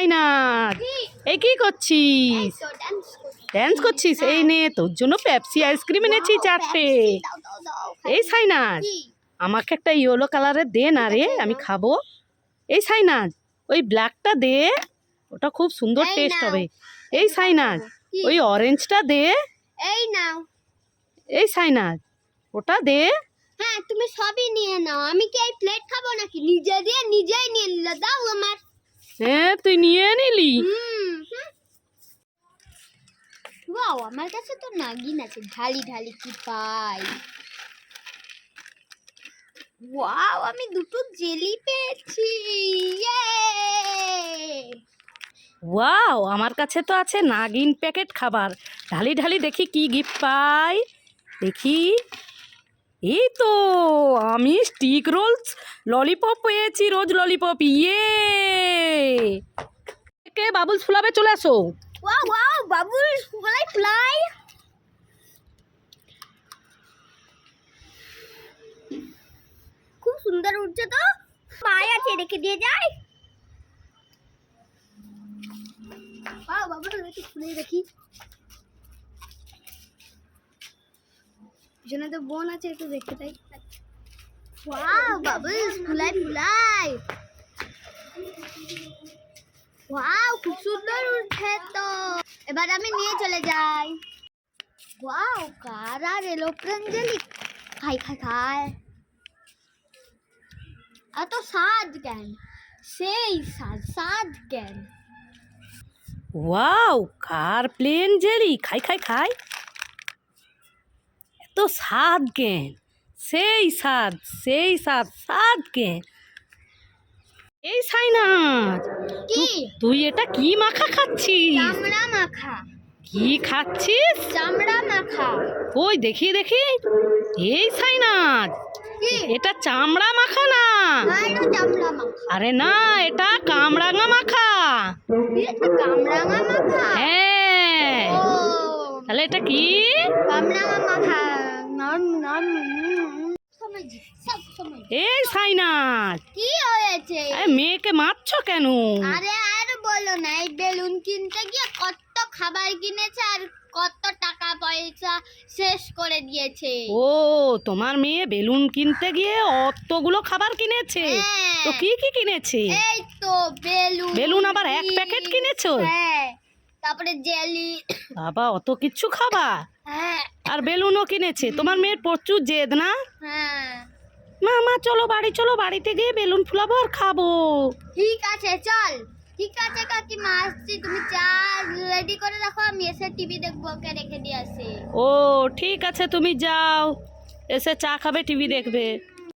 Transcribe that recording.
সাইনাথ এই কি করছিস? ড্যান্স করছিস? এই নে তোর জন্য পেপসি আইসক্রিম এনেছি চারটে। এই সাইনাথ আমাকে একটা ইয়েলো কালারের দে না রে আমি খাব। এই সাইনাথ ওই ব্ল্যাকটা দে ওটা খুব সুন্দর টেস্ট হবে। এই সাইনাথ ওই অরেঞ্জটা দে। এই নাও। এই সাইনাথ ওটা দে। হ্যাঁ তুমি সবই নিয়ে নাও। আমি কি এই প্লেট খাব নাকি? নিজে দিয়ে নিজেই নিয়ে নিল। দাও আমার। হ্যাঁ তুই নিয়ে নিলি? ওয়াও আমার কাছে তো নাগিন আছে ঢালি ঢালি কি পাই। ওয়াও আমি দুটো জেলি পেয়েছি ইয়ে। ওয়াও আমার কাছে তো আছে নাগিন প্যাকেট খাবার। ঢালি ঢালি দেখি কি গিফট পাই। দেখি। এই তো, আমি স্টিক রোলস ললিপপ পেয়েছি রোজ ললিপপ ইয়ে কে বাবুল ফুলাবে চলে আসো। ওয়াও ওয়াও বাবুল ফলাই ফ্লাই খুব সুন্দর উঠছে তো। পায়ে আছে, রেখে দিয়ে যাই। বাবুল একটু দেখি। পিছনে তো বোন আছে একটু দেখতে তাই ওয়াও বাবুল ফুলাই ফুলাই ওয়াও খুব সুন্দর উঠছে তো এবার আমি নিয়ে চলে যাই ওয়াও কার আর এলোপ্লেন জেলি খাই খাই খাই এত স্বাদ কেন সেই স্বাদ স্বাদ কেন ওয়াও কার প্লেন জেলি খাই খাই খাই এত স্বাদ কেন? সেই স্বাদ সেই স্বাদ স্বাদ কেন? এই সাইনাথ কি? তুই এটা কি মাখা খাচ্ছিস? চামড়া মাখা। কি খাচ্ছিস? চামড়া মাখা। ওই দেখি দেখি। এই সাইনাথ এটা চামড়া মাখা না। আরও চামড়া মাখা। আরে না এটা কামরাঙা মাখা। এটা কামরাঙা মাখা? হ্যাঁ। তাহলে এটা কি? কামরাঙা মাখা। এই সাইনাথ কি হয়েছে? মেয়েকে মারছো কেন? আরে আর বলো না এই বেলুন কিনতে গিয়ে কত খাবার কিনেছে আর কত টাকা পয়সা শেষ করে দিয়েছে। ও তোমার মেয়ে বেলুন কিনতে গিয়ে অতগুলো খাবার কিনেছে? হ্যাঁ। তো কি কি কিনেছে? এই তো বেলুন বেলুন আবার এক প্যাকেট কিনেছো? হ্যাঁ তারপরে জেলি। বাবা অত কিচ্ছু খাবা? হ্যাঁ আর বেলুনও কিনেছে। তোমার মেয়ের প্রচুর জেদ না? হ্যাঁ। মা মা চলো বাড়ি চলো বাড়িতে গিয়ে বেলুন ফুলাবো আর খাব। ঠিক আছে চল। ঠিক আছে কাকিমা আসছি। তুমি চা রেডি করে রাখো আমি এসে টিভি দেখব ওকে রেখে দিয়ে আসি। ও ঠিক আছে তুমি যাও। এসে চা খাবে টিভি দেখবে।